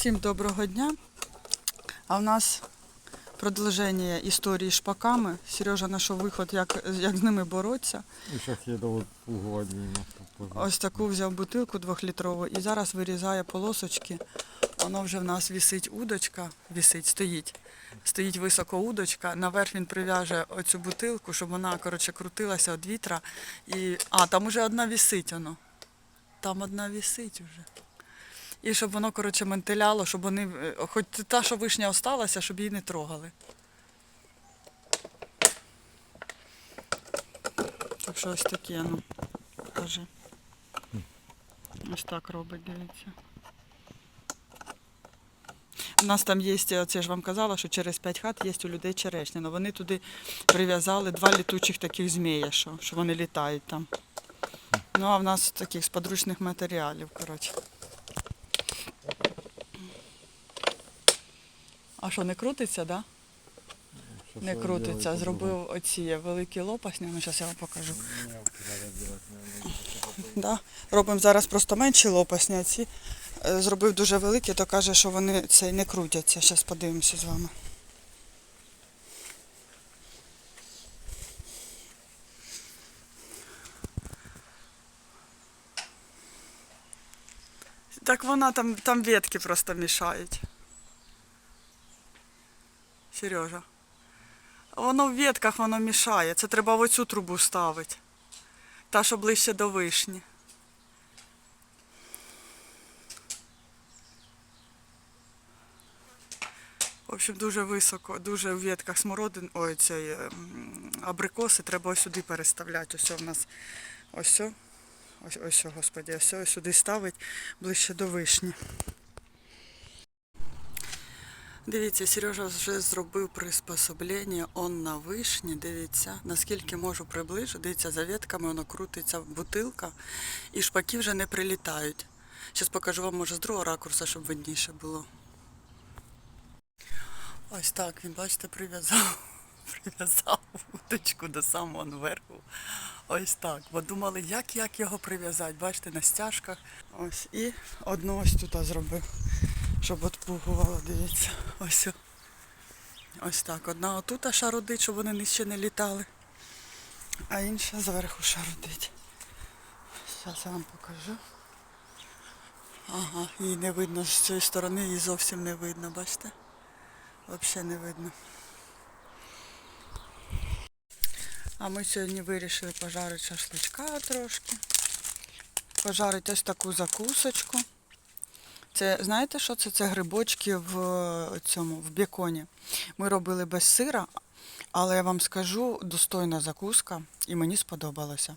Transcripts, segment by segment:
Всім доброго дня. А в нас продовження історії з шпаками. Сережа знайшов виход, як, як з ними боротися. І зараз я до угодні. Ось таку взяв бутилку двохлітрову і зараз вирізає полосочки. Воно вже в нас вісить удочка, вісить, стоїть. Стоїть високо удочка. Наверх він прив'яже оцю бутилку, щоб вона коротше, крутилася від вітра. І... А, там уже одна вісить воно. Там одна вісить вже. І щоб воно, коротше, ментиляло, щоб вони, е, хоч та, що вишня осталася, щоб її не трогали. Так що ось таке, ну, покажи. Ось так робить, дивіться. У нас там є, оце ж вам казала, що через п'ять хат є у людей черешня. але Вони туди прив'язали два літучих таких змія, що, що вони літають там. Ну, а в нас таких з подручних матеріалів, коротше. А що, не крутиться, так? Да? Не крутиться. Зробив оці великі лопасні, ну зараз я вам покажу. Да. Робимо зараз просто менші лопасні, а ці е, зробив дуже великі, то каже, що вони цей не крутяться. Зараз подивимося з вами. Так вона там, там ветки просто мішають. Сережа. Воно в ветках воно мішає. Це треба в оцю трубу ставити. Та, що ближче до вишні. В общем, дуже високо, дуже в ветках смородин, ой, цей ем, абрикоси треба ось сюди переставляти. Ось у нас ось, ось, ось, господі, ось сюди ставить ближче до вишні. Дивіться, Сережа вже зробив приспособлення он на вишні. Дивіться, наскільки можу приближу. Дивіться, за ветками воно крутиться бутилка і шпаки вже не прилітають. Зараз покажу вам, може, з другого ракурсу, щоб видніше було. Ось так, він, бачите, прив'язав. Прив'язав вудочку до самого верху. Ось так. Бо думали, як, як його прив'язати. Бачите, на стяжках. Ось. І одну ось тут зробив щоб отпугувало, дивіться. Ось. Ось так. Одна отут шарудить, щоб вони нижче не літали, а інша зверху шарудить. Зараз я вам покажу. Ага, її не видно з цієї сторони, її зовсім не видно, бачите? Взагалі не видно. А ми сьогодні вирішили пожарити шашличка трошки. Пожарити ось таку закусочку. Це знаєте, що це? Це грибочки в е, цьому в беконі. Ми робили без сира, але я вам скажу, достойна закуска, і мені сподобалося.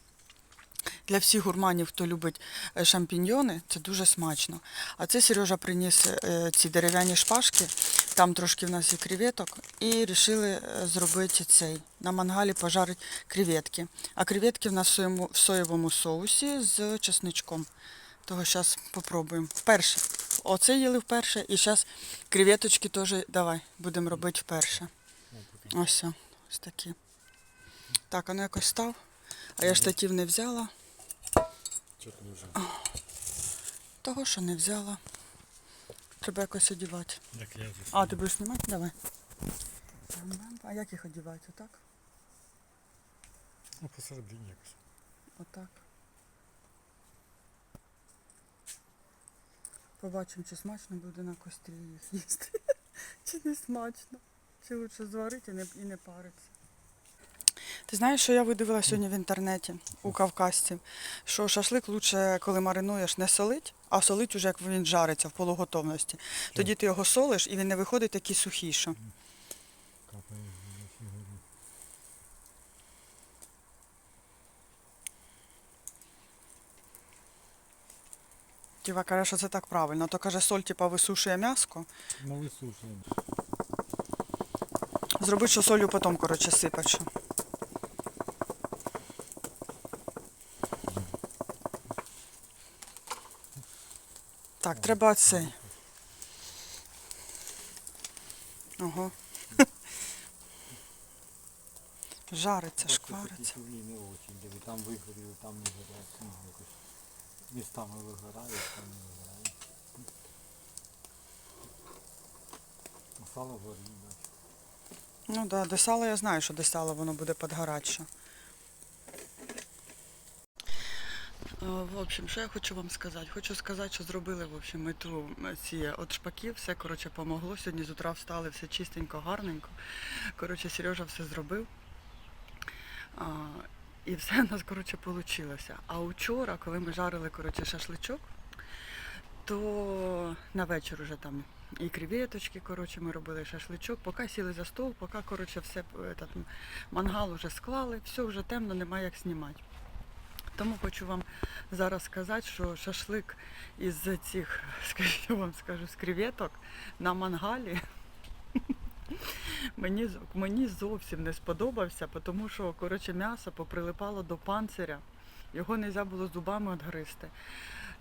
Для всіх гурманів, хто любить е, шампіньйони, це дуже смачно. А це Сережа приніс е, ці дерев'яні шпажки, там трошки в нас є креветок, і вирішили зробити цей. На мангалі пожарити креветки. А креветки в нас в соєвому соусі з чесничком. Того зараз спробуємо. Вперше. Оце їли вперше і зараз креветочки теж давай будемо робити вперше. Ось, ось такі. Так, воно якось став. А я штатів не взяла. Того, що не взяла. Треба якось одівати. А, ти будеш знімати? Давай. А як їх одівати? Отак? Ну, посередині якось. Отак. Побачимо, чи смачно буде на кострі їх їсти. Чи не смачно. Чи лучше зварити і не, і не париться. Ти знаєш, що я видивила сьогодні в інтернеті у кавказців, що шашлик лучше, коли маринуєш, не солить, а солить уже, як він жариться в полуготовності. Тоді ти його солиш і він не виходить такий сухий. що. Капає на сьогодні. Тіва каже, що це так правильно. То каже, соль типа висушує м'яско. Ну висушуємо. Зробити, що солью потім, коротше, сипать. Що. Так, треба цей. Ого. Жариться, шквариться. Там вигоріли, там не горять. Ну, містами вигорають, там не вигорають. сало горить, бачиш. Ну так, да, до сала я знаю, що до сала воно буде підгорати ще. Е, В общем, що я хочу вам сказати? Хочу сказати, що зробили в общем, ми е, ці от шпаків, все коротше помогло. Сьогодні з утра встали, все чистенько, гарненько. Коротше, Сережа все зробив. І все у нас коротше вийшло. А вчора, коли ми жарили коротше, шашличок, то на вечір уже там і креветочки, коротше, ми робили шашличок, поки сіли за стол, поки коротше, все этот, мангал вже склали, все вже темно, немає як знімати. Тому хочу вам зараз сказати, що шашлик із цих, скажу я вам скажу, з креветок на мангалі мені, мені зовсім не сподобався, тому що коротше, м'ясо поприлипало до панциря, його не можна було зубами відгризти.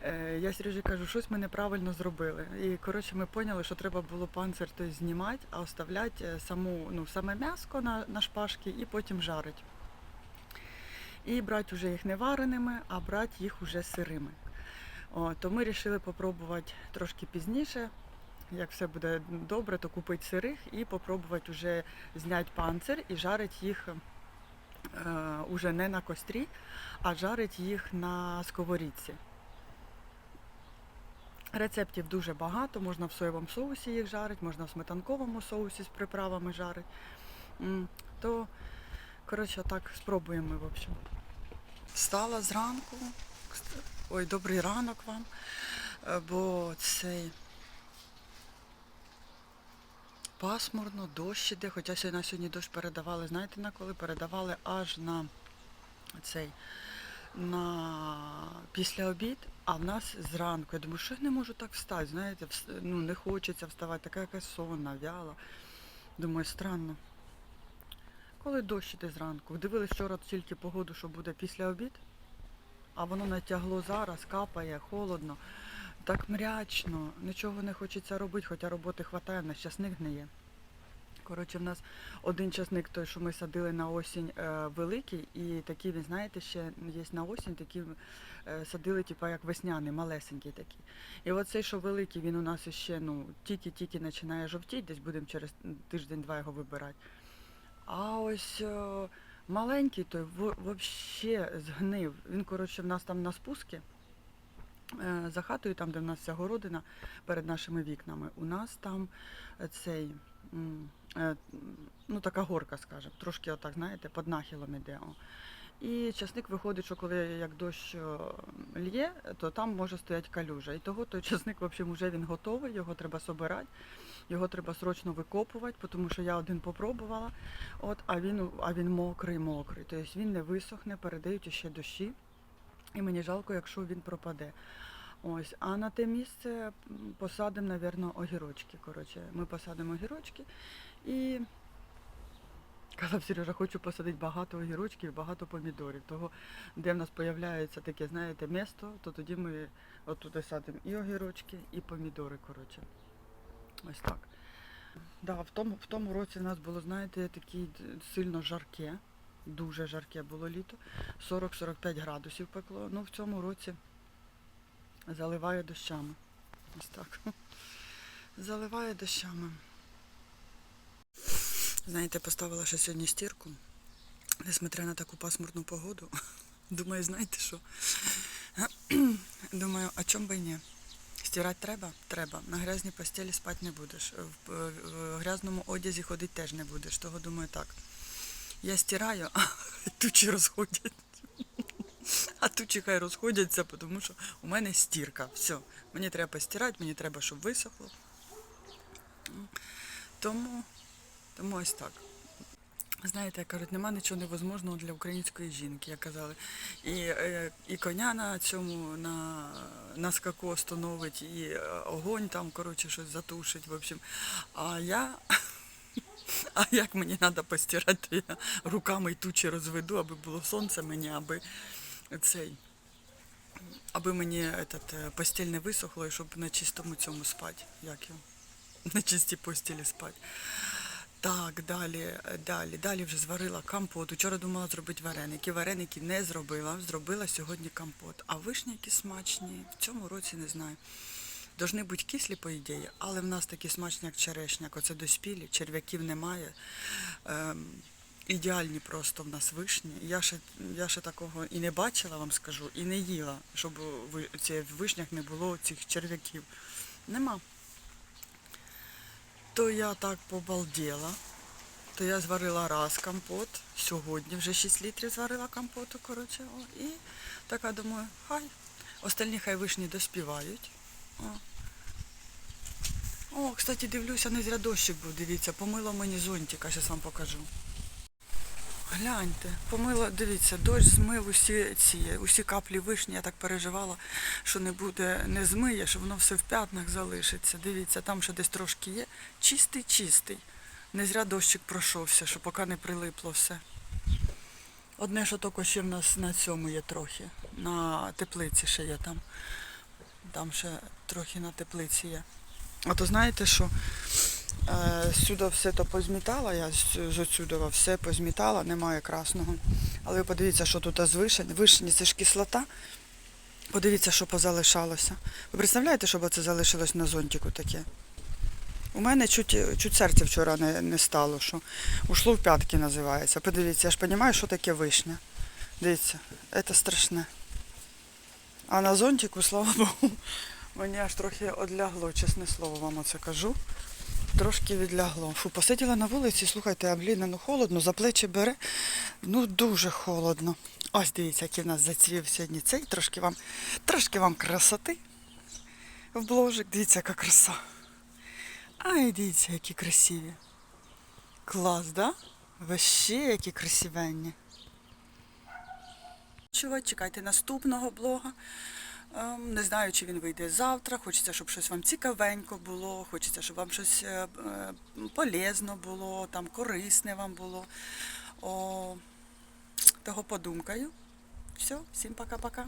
Е, Я Сережі кажу, щось ми неправильно зробили. І коротше, ми поняли, що треба було панцир той знімати, а оставляти е, саму, ну, саме м'ясо на, на шпажки і потім жарити. І брати вже їх не вареними, а брати їх уже сирими. О, то ми вирішили спробувати трошки пізніше. Як все буде добре, то купити сирих і спробувати вже зняти панцир і жарити їх е, уже не на кострі, а жарити їх на сковорідці. Рецептів дуже багато, можна в соєвому соусі їх жарити, можна в сметанковому соусі з приправами жарити. То, коротше, так спробуємо ми, в общем. Встала зранку. Ой, добрий ранок вам. Е, Бо цей пасмурно, дощ іде, хоча на сьогодні дощ передавали, знаєте на коли? Передавали аж на цей на після обід, а в нас зранку. Я думаю, що я не можу так встати, знаєте, вс- ну не хочеться вставати, така якась сонна, вяла. Думаю, странно. Коли дощ іде зранку. Дивились вчора тільки погоду, що буде після обід, а воно натягло зараз, капає, холодно, так мрячно, нічого не хочеться робити, хоча роботи вистачає, нас часник гниє. Коротше, в нас один часник, той, що ми садили на осінь, е, великий, і такий, ви знаєте, ще є на осінь, такі е, садили, типу, як весняний, малесенький такий. І оцей, що великий, він у нас ще ну, тільки-тільки починає жовтіти, десь будемо через тиждень-два його вибирати. А ось е, маленький той взагалі згнив. Він, коротше, в нас там на спуску, е, за хатою, там, де в нас вся городина перед нашими вікнами, у нас там е, цей, е, ну така горка, скажімо, трошки отак, знаєте, під нахилом іде. І часник виходить, що коли як дощ е, лє, то там може стояти калюжа. І того той часник, в вже він готовий, його треба собирати, його треба срочно викопувати, тому що я один попробувала, от, а він, а він мокрий, мокрий. Тобто він не висохне, передають ще дощі. І мені жалко, якщо він пропаде. Ось, а на те місце посадимо, напевно, огірочки. Коротше, ми посадимо огірочки і казав Сережа, хочу посадити багато огірочків, багато помідорів. Того, де в нас з'являється таке, знаєте, місто, то тоді ми отуди садимо і огірочки, і помідори. Коротше. Ось так. Да, в тому, в тому році в нас було, знаєте, таке сильно жарке, дуже жарке було літо. 40-45 градусів пекло. Ну, в цьому році заливає дощами. Ось так. Заливає дощами. Знаєте, поставила ще сьогодні стірку, несмотря на таку пасмурну погоду. Думаю, знаєте що? Думаю, а чому би ні? Стирати треба? Треба. На грязній постелі спати не будеш. В грязному одязі ходити теж не будеш. Того думаю так. Я стираю, а тучі розходяться. А тучі хай розходяться, тому що у мене стірка. Все. Мені треба постирати, мені треба, щоб висохло. Тому, тому ось так. Знаєте, як кажуть, нема нічого невозможного для української жінки, як казали. І, е, і коня на цьому на, на скаку остановить, і е, огонь там, коротше, щось затушить. В общем. А я, а як мені треба постирати, то я руками й тучі розведу, аби було сонце мені, аби цей. Аби мені этот, е, постіль не висохло і щоб на чистому цьому спати. Як його? На чистій постілі спати. Так, далі, далі, далі вже зварила компот. Вчора думала зробити вареники. Вареники не зробила, зробила сьогодні компот. А вишні які смачні. В цьому році не знаю. Должны бути кислі, по ідеї, але в нас такі смачні, як черешняк. Оце доспілі, черв'яків немає. Ем, ідеальні просто в нас вишні. Я ще, я ще такого і не бачила, вам скажу, і не їла, щоб в вишнях не було цих черв'яків. Нема. То я так побалділа. То я зварила раз компот. Сьогодні вже 6 літрів зварила компоту, коротше. І така думаю, хай. Остальні хай вишні доспівають. О. Кстати, дивлюся, не зря дощик був, дивіться, помила мені зонтика, зараз вам покажу. Гляньте, помила, дивіться, дощ змив усі ці, усі каплі вишні. Я так переживала, що не буде, не змиє, що воно все в п'ятнах залишиться. Дивіться, там ще десь трошки є. Чистий, чистий. Не зря дощик пройшовся, що поки не прилипло все. Одне, що тільки ще в нас на цьому є трохи. На теплиці ще є там. Там ще трохи на теплиці є. А то знаєте, що е, сюди все то позмітала, я з, отсюдова все позмітала, немає красного. Але ви подивіться, що тут з вишень. Вишні це ж кислота. Подивіться, що позалишалося. Ви представляєте, що це залишилось на зонтику таке? У мене чуть, чуть серце вчора не, не стало, що ушло в п'ятки називається. Подивіться, я ж розумію, що таке вишня. Дивіться, це страшне. А на зонтику, слава Богу, мені аж трохи одлягло, чесне слово вам оце кажу. Трошки відлягло. Фу, посиділа на вулиці, слухайте, а блін, ну холодно, за плечі бере. Ну дуже холодно. Ось дивіться, який в нас зацвів сьогодні цей. Трошки вам, трошки вам красоти в бложик. Дивіться, яка краса. Ай, дивіться, які красиві. Клас, да? Вообще, які красивенні. Чувак, чекайте наступного блога. Ем, Не знаю, чи він вийде завтра. Хочеться, щоб щось вам цікавенько було, хочеться, щоб вам щось е, полезно було, там корисне вам було. О, того подумкаю. Все, всім пока-пока.